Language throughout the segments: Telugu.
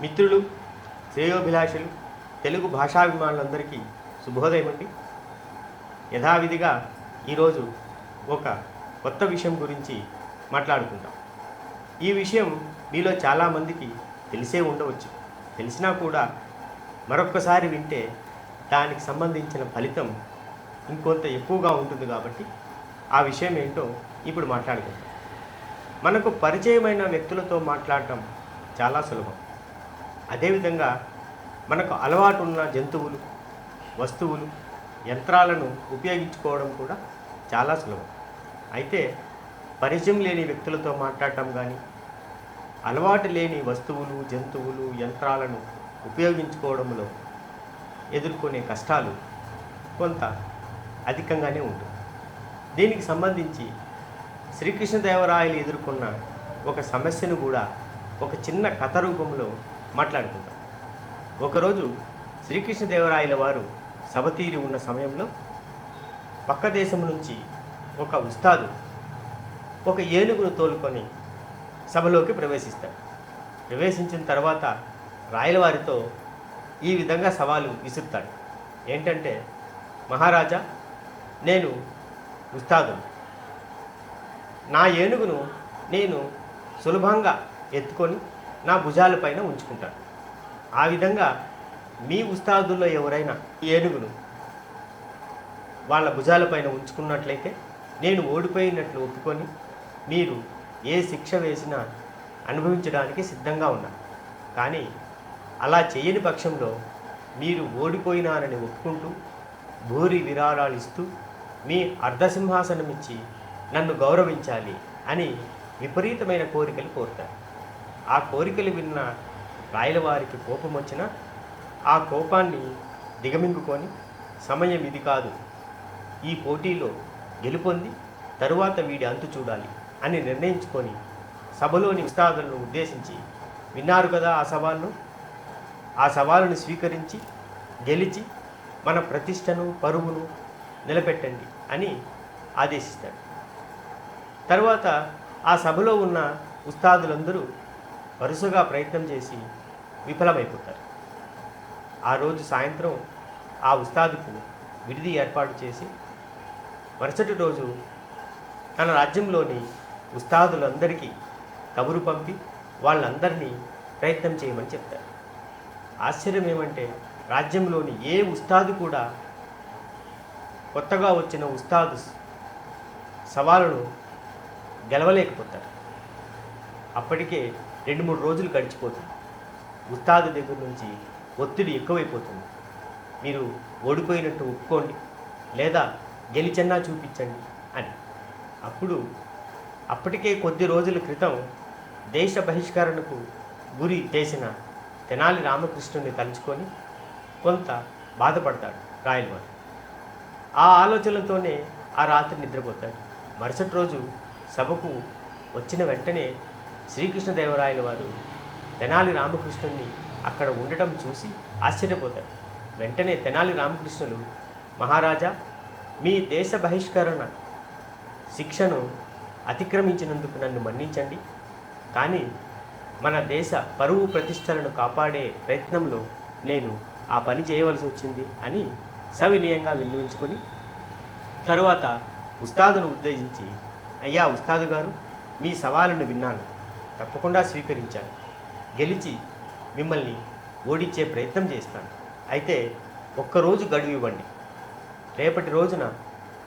మిత్రులు శ్రేయోభిలాషులు తెలుగు భాషాభిమానులందరికీ శుభోదయం అండి. యథావిధిగా ఈరోజు ఒక కొత్త విషయం గురించి మాట్లాడుకుందాం. ఈ విషయం మీలో చాలామందికి తెలిసే ఉండవచ్చు. తెలిసినా కూడా మరొక్కసారి వింటే దానికి సంబంధించిన ఫలితం ఇంకొంత ఎక్కువగా ఉంటుంది కాబట్టి ఆ విషయం ఏంటో ఇప్పుడు మాట్లాడుకుందాం. మనకు పరిచయమైన వ్యక్తులతో మాట్లాడటం చాలా సులభం. అదేవిధంగా మనకు అలవాటు ఉన్న జంతువులు వస్తువులు యంత్రాలను ఉపయోగించుకోవడం కూడా చాలా సులభం. అయితే పరిచయం లేని వ్యక్తులతో మాట్లాడటం కానీ అలవాటు లేని వస్తువులు జంతువులు యంత్రాలను ఉపయోగించుకోవడంలో ఎదుర్కొనే కష్టాలు కొంత అధికంగానే ఉంటుంది. దీనికి సంబంధించి శ్రీకృష్ణదేవరాయలు ఎదుర్కొన్న ఒక సమస్యను కూడా ఒక చిన్న కథ రూపంలో మాట్లాడుకుంటాం. ఒకరోజు శ్రీకృష్ణదేవరాయల వారు సభ తీరి ఉన్న సమయంలో పక్క దేశం నుంచి ఒక ఉస్తాదు ఒక ఏనుగును తోలుకొని సభలోకి ప్రవేశిస్తాడు ప్రవేశించిన తర్వాత రాయలవారితో ఈ విధంగా సవాలు విసురుతాడు. ఏంటంటే మహారాజా నేను ఉస్తాదును నా ఏనుగును నేను సులభంగా ఎత్తుకొని నా భుజాలపైన ఉంచుకుంటాను ఆ విధంగా మీ ఉస్తాదుల్లో ఎవరైనా ఈ ఏనుగును వాళ్ళ భుజాలపైన ఉంచుకున్నట్లయితే నేను ఓడిపోయినట్లు ఒప్పుకొని మీరు ఏ శిక్ష వేసినా అనుభవించడానికి సిద్ధంగా ఉన్నా. కానీ అలా చేయని పక్షంలో మీరు ఓడిపోయినారని ఒప్పుకుంటూ భూరి విరాళాలు ఇస్తూ మీ అర్ధసింహాసనం ఇచ్చి నన్ను గౌరవించాలి అని విపరీతమైన కోరికలు కోరుతారు. ఆ కోరికలు విన్న రాయలవారికి కోపం వచ్చినా ఆ కోపాన్ని దిగమింగుకొని సమయం ఇది కాదు. ఈ పోటీలో గెలుపొంది తరువాత వీడి అంతు చూడాలి అని నిర్ణయించుకొని సభలోని ఉస్తాదులను ఉద్దేశించి విన్నారు కదా ఆ సవాల్ను? ఆ సవాలును స్వీకరించి గెలిచి మన ప్రతిష్టను పరువును నిలబెట్టండి అని ఆదేశిస్తాడు. తర్వాత ఆ సభలో ఉన్న ఉస్తాదులందరూ వరుసగా ప్రయత్నం చేసి విఫలమైపోతారు. ఆ రోజు సాయంత్రం ఆ ఉస్తాదుకు విడిది ఏర్పాటు చేసి మరుసటి రోజు తన రాజ్యంలోని ఉస్తాదులందరికీ కబురు పంపి వాళ్ళందరినీ ప్రయత్నం చేయమని చెప్తారు. ఆశ్చర్యం ఏమంటే రాజ్యంలోని ఏ ఉస్తాదు కూడా కొత్తగా వచ్చిన ఉస్తాదు సవాలును గెలవలేకపోతారు. అప్పటికే రెండు మూడు రోజులు గడిచిపోతుంది. ఉత్తాదు దగ్గర నుంచి ఒత్తిడి ఎక్కువైపోతుంది. మీరు ఓడిపోయినట్టు ఒప్పుకోండి. లేదా గెలిచన్నా చూపించండి అని. అప్పుడు అప్పటికే కొద్ది రోజుల క్రితం దేశ బహిష్కరణకు గురి చేసిన తెనాలి రామకృష్ణుని తలుచుకొని కొంత బాధపడతాడు రాయలవారు. ఆ ఆలోచనలతోనే ఆ రాత్రి నిద్రపోతాడు. మరుసటి రోజు సభకు వచ్చిన వెంటనే శ్రీకృష్ణదేవరాయల వారు తెనాలి రామకృష్ణుని అక్కడ ఉండటం చూసి ఆశ్చర్యపోతారు. వెంటనే తెనాలి రామకృష్ణులు మహారాజా మీ దేశ బహిష్కరణ శిక్షను అతిక్రమించినందుకు నన్ను మన్నించండి. కానీ మన దేశ పరువు ప్రతిష్టలను కాపాడే ప్రయత్నంలో నేను ఆ పని చేయవలసి వచ్చింది అని సవినయంగా విన్నవించుకొని తరువాత ఉస్తాదును ఉద్దేశించి అయ్యా ఉస్తాదు గారు మీ సవాలును విన్నాను. తప్పకుండా స్వీకరించాను. గెలిచి మిమ్మల్ని ఓడించే ప్రయత్నం చేస్తాను. అయితే ఒక్కరోజు గడువు ఇవ్వండి. రేపటి రోజున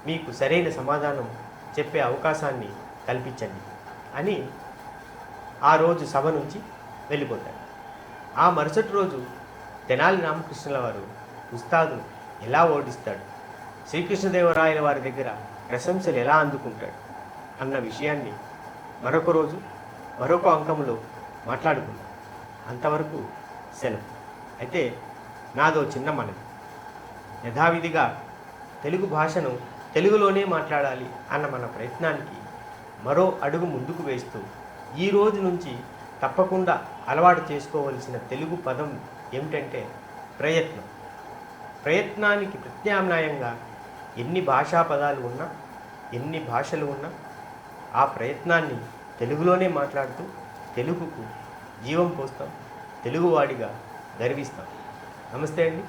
మీకు సరైన సమాధానం చెప్పే అవకాశాన్ని కల్పించండి అని ఆ రోజు సభ నుంచి వెళ్ళిపోతాడు ఆ మరుసటి రోజు తెనాలి రామకృష్ణుల వారు ఉస్తాదు ఎలా ఓడిస్తాడు? శ్రీకృష్ణదేవరాయల వారి దగ్గర ప్రశంసలు ఎలా అందుకుంటాడు? అన్న విషయాన్ని మరొక రోజు మరొక అంకంలో మాట్లాడుకుందాం. అంతవరకు సెలవు. అయితే నాదో చిన్న మనవి. యథావిధిగా తెలుగు భాషను తెలుగులోనే మాట్లాడాలి అన్న మన ప్రయత్నానికి మరో అడుగు ముందుకు వేస్తూ ఈ రోజు నుంచి తప్పకుండా అలవాటు చేసుకోవలసిన తెలుగు పదం ఏమిటంటే ప్రయత్నం. ప్రయత్నానికి ప్రత్యామ్నాయంగా ఎన్ని భాషా పదాలు ఉన్నా ఎన్ని భాషలు ఉన్నా ఆ ప్రయత్నాన్ని తెలుగులోనే మాట్లాడుతూ తెలుగుకు జీవం పోస్తాం తెలుగువాడిగా గర్విస్తాం. నమస్తే అండి.